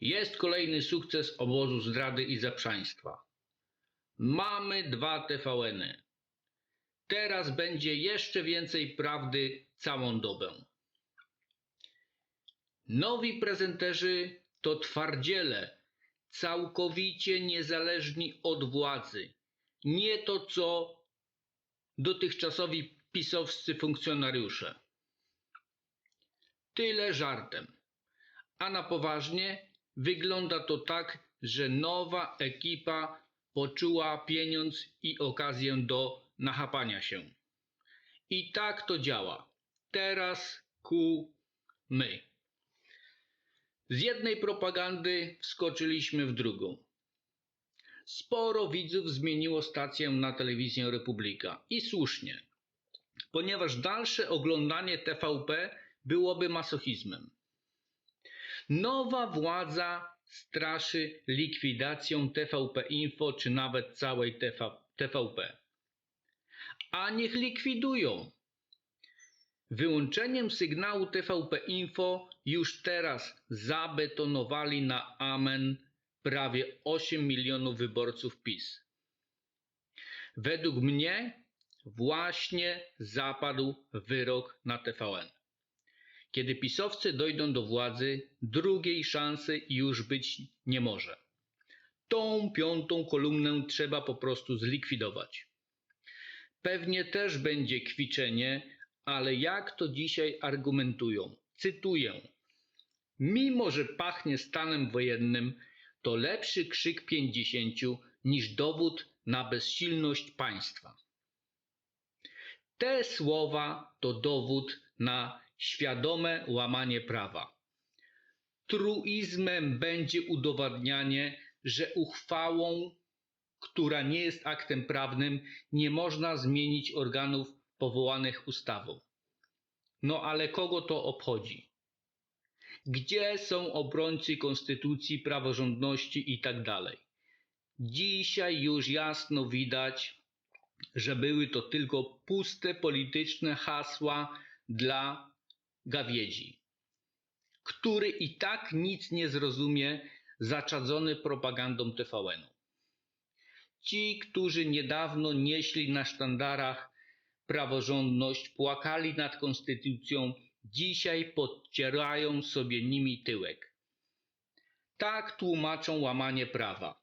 Jest kolejny sukces obozu zdrady i zaprzaństwa. Mamy dwa TVN-y. Teraz będzie jeszcze więcej prawdy całą dobę. Nowi prezenterzy to twardziele, całkowicie niezależni od władzy. Nie to co dotychczasowi pisowscy funkcjonariusze. Tyle żartem. A na poważnie wygląda to tak, że nowa ekipa poczuła pieniądz i okazję do nachapania się. I tak to działa. Teraz ku my. Z jednej propagandy wskoczyliśmy w drugą. Sporo widzów zmieniło stację na telewizję Republika i słusznie, ponieważ dalsze oglądanie TVP byłoby masochizmem. Nowa władza straszy likwidacją TVP Info czy nawet całej TV, TVP. A niech likwidują. Wyłączeniem sygnału TVP Info już teraz zabetonowali na amen prawie 8 milionów wyborców PiS. Według mnie właśnie zapadł wyrok na TVN. Kiedy pisowcy dojdą do władzy, drugiej szansy już być nie może. Tą piątą kolumnę trzeba po prostu zlikwidować. Pewnie też będzie kwiczenie, ale jak to dzisiaj argumentują? Cytuję. Mimo, że pachnie stanem wojennym, to lepszy krzyk pięćdziesięciu niż dowód na bezsilność państwa. Te słowa to dowód na świadome łamanie prawa. Truizmem będzie udowadnianie, że uchwałą, która nie jest aktem prawnym, nie można zmienić organów powołanych ustawą. No ale kogo to obchodzi? Gdzie są obrońcy konstytucji, praworządności i tak dalej? Dzisiaj już jasno widać, że były to tylko puste polityczne hasła dla gawiedzi, który i tak nic nie zrozumie, zaczadzony propagandą TVN-u. Ci, którzy niedawno nieśli na sztandarach praworządność, płakali nad konstytucją, dzisiaj podcierają sobie nimi tyłek. Tak tłumaczą łamanie prawa.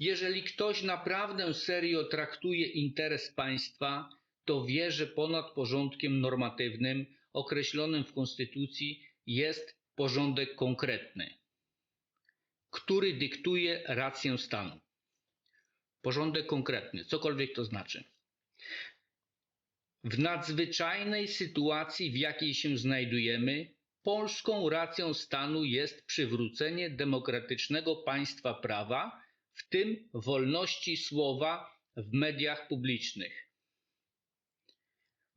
Jeżeli ktoś naprawdę serio traktuje interes państwa, to wie, że ponad porządkiem normatywnym określonym w Konstytucji jest porządek konkretny, który dyktuje rację stanu. Porządek konkretny, cokolwiek to znaczy. W nadzwyczajnej sytuacji, w jakiej się znajdujemy, polską racją stanu jest przywrócenie demokratycznego państwa prawa, w tym wolności słowa w mediach publicznych.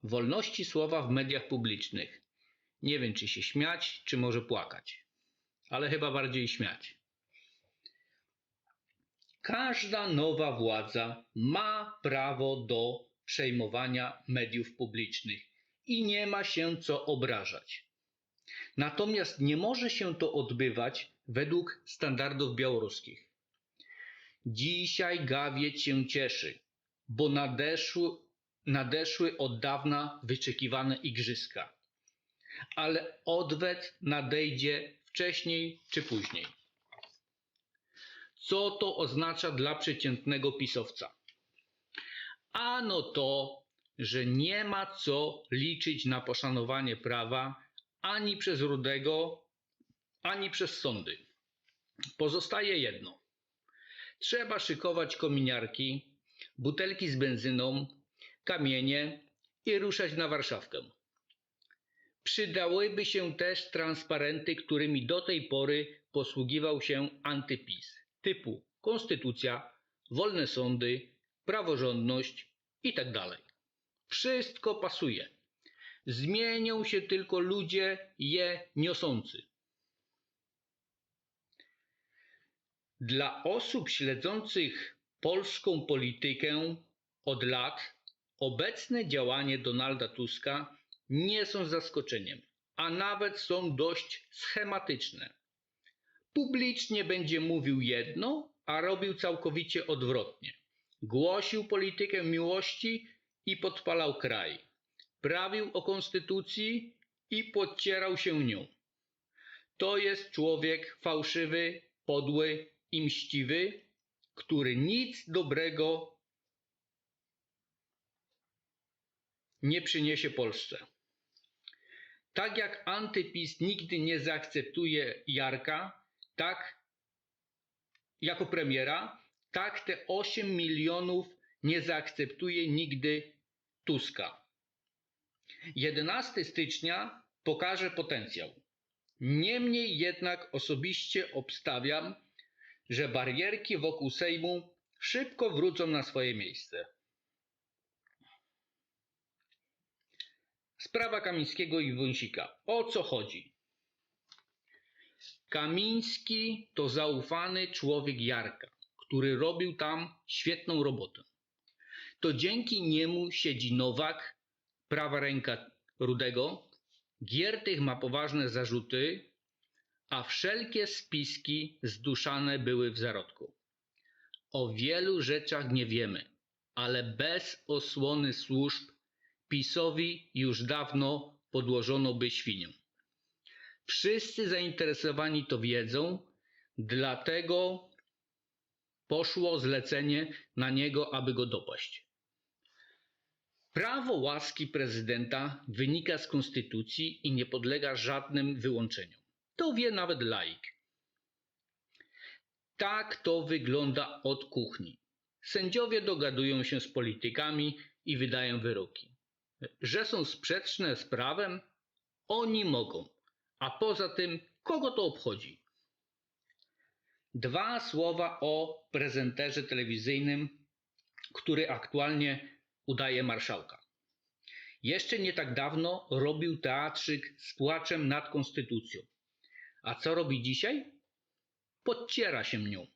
Wolności słowa w mediach publicznych. Nie wiem, czy się śmiać, czy może płakać, ale chyba bardziej śmiać. Każda nowa władza ma prawo do przejmowania mediów publicznych i nie ma się co obrażać. Natomiast nie może się to odbywać według standardów białoruskich. Dzisiaj gawieć się cieszy, bo nadeszły, nadeszły od dawna wyczekiwane igrzyska. Ale odwet nadejdzie wcześniej czy później. Co to oznacza dla przeciętnego pisowca? Ano to, że nie ma co liczyć na poszanowanie prawa ani przez Rudego, ani przez sądy. Pozostaje jedno. Trzeba szykować kominiarki, butelki z benzyną, kamienie i ruszać na Warszawkę. Przydałyby się też transparenty, którymi do tej pory posługiwał się antypis, typu konstytucja, wolne sądy, praworządność itd. Wszystko pasuje. Zmienią się tylko ludzie je niosący. Dla osób śledzących polską politykę od lat obecne działania Donalda Tuska nie są zaskoczeniem, a nawet są dość schematyczne. publicznie będzie mówił jedno, a robił całkowicie odwrotnie. Głosił politykę miłości i podpalał kraj. Prawił o konstytucji i podcierał się nią. To jest człowiek fałszywy, podły i mściwy, który nic dobrego nie przyniesie Polsce. Tak jak antypis nigdy nie zaakceptuje Jarka, tak jako premiera, tak te 8 milionów nie zaakceptuje nigdy Tuska. 11 stycznia pokaże potencjał. Niemniej jednak osobiście obstawiam, że barierki wokół Sejmu szybko wrócą na swoje miejsce. Sprawa Kamińskiego i Wąsika. O co chodzi? Kamiński to zaufany człowiek Jarka, który robił tam świetną robotę. To dzięki niemu siedzi Nowak, prawa ręka Rudego. Giertych ma poważne zarzuty, a wszelkie spiski zduszane były w zarodku. O wielu rzeczach nie wiemy, ale bez osłony służb PiSowi już dawno podłożono by świnię. Wszyscy zainteresowani to wiedzą, dlatego poszło zlecenie na niego, aby go dopaść. Prawo łaski prezydenta wynika z konstytucji i nie podlega żadnym wyłączeniom. To wie nawet laik. Tak to wygląda od kuchni. Sędziowie dogadują się z politykami i wydają wyroki. Że są sprzeczne z prawem, oni mogą. A poza tym, kogo to obchodzi? Dwa słowa o prezenterze telewizyjnym, który aktualnie udaje marszałka. Jeszcze nie tak dawno robił teatrzyk z płaczem nad konstytucją. A co robi dzisiaj? Podciera się nią.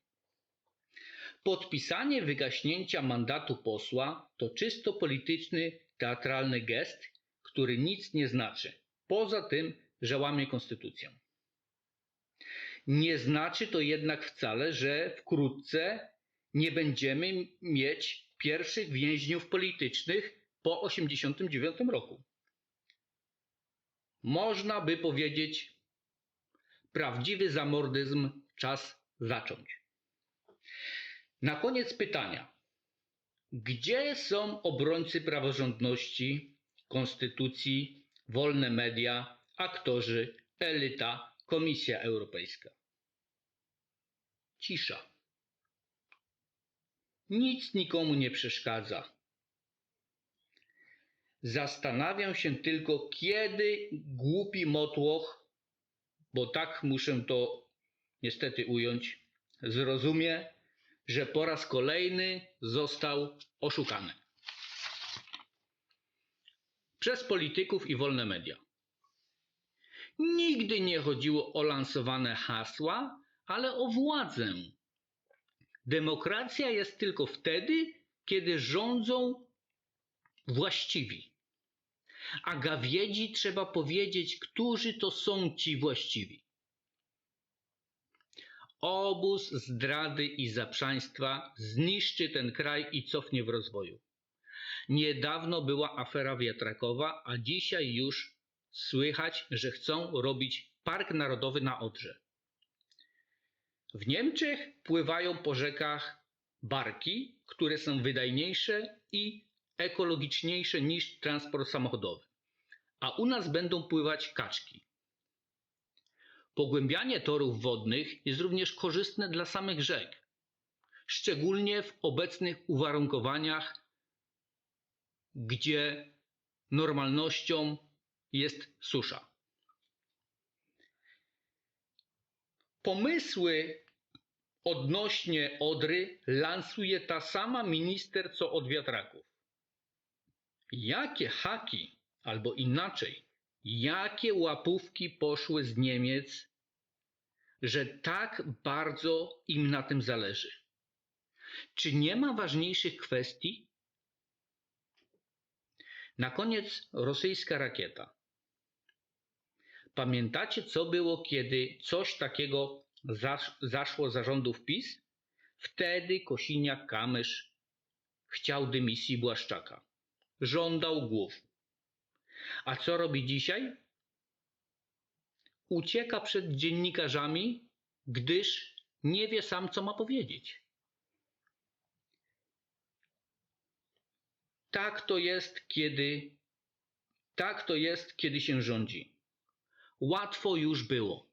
Podpisanie wygaśnięcia mandatu posła to czysto polityczny, teatralny gest, który nic nie znaczy, poza tym, że łamie konstytucję. Nie znaczy to jednak wcale, że wkrótce nie będziemy mieć pierwszych więźniów politycznych po 1989 roku. Można by powiedzieć, prawdziwy zamordyzm czas zacząć. Na koniec pytania. Gdzie są obrońcy praworządności, konstytucji, wolne media, aktorzy, elita, Komisja Europejska? Cisza. Nic nikomu nie przeszkadza. Zastanawiam się tylko, kiedy głupi motłoch, bo tak muszę to niestety ująć, zrozumie, że po raz kolejny został oszukany. Przez polityków i wolne media. Nigdy nie chodziło o lansowane hasła, ale o władzę. Demokracja jest tylko wtedy, kiedy rządzą właściwi. A gawiedzi trzeba powiedzieć, którzy to są ci właściwi. Obóz zdrady i zaprzaństwa zniszczy ten kraj i cofnie w rozwoju. Niedawno była afera wiatrakowa, a dzisiaj już słychać, że chcą robić park narodowy na Odrze. W Niemczech pływają po rzekach barki, które są wydajniejsze i ekologiczniejsze niż transport samochodowy. A u nas będą pływać kaczki. Pogłębianie torów wodnych jest również korzystne dla samych rzek, szczególnie w obecnych uwarunkowaniach, gdzie normalnością jest susza. Pomysły odnośnie Odry lansuje ta sama minister co od wiatraków. Jakie haki, albo inaczej, jakie łapówki poszły z Niemiec, że tak bardzo im na tym zależy? Czy nie ma ważniejszych kwestii? Na koniec rosyjska rakieta. Pamiętacie, co było, kiedy coś takiego zasz, zaszło zarządów PiS, wtedy Kosiniak-Kamysz chciał dymisji Błaszczaka. Żądał głów. A co robi dzisiaj? Ucieka przed dziennikarzami, gdyż nie wie sam, co ma powiedzieć. Tak to jest, kiedy tak to jest, kiedy się rządzi. Łatwo już było.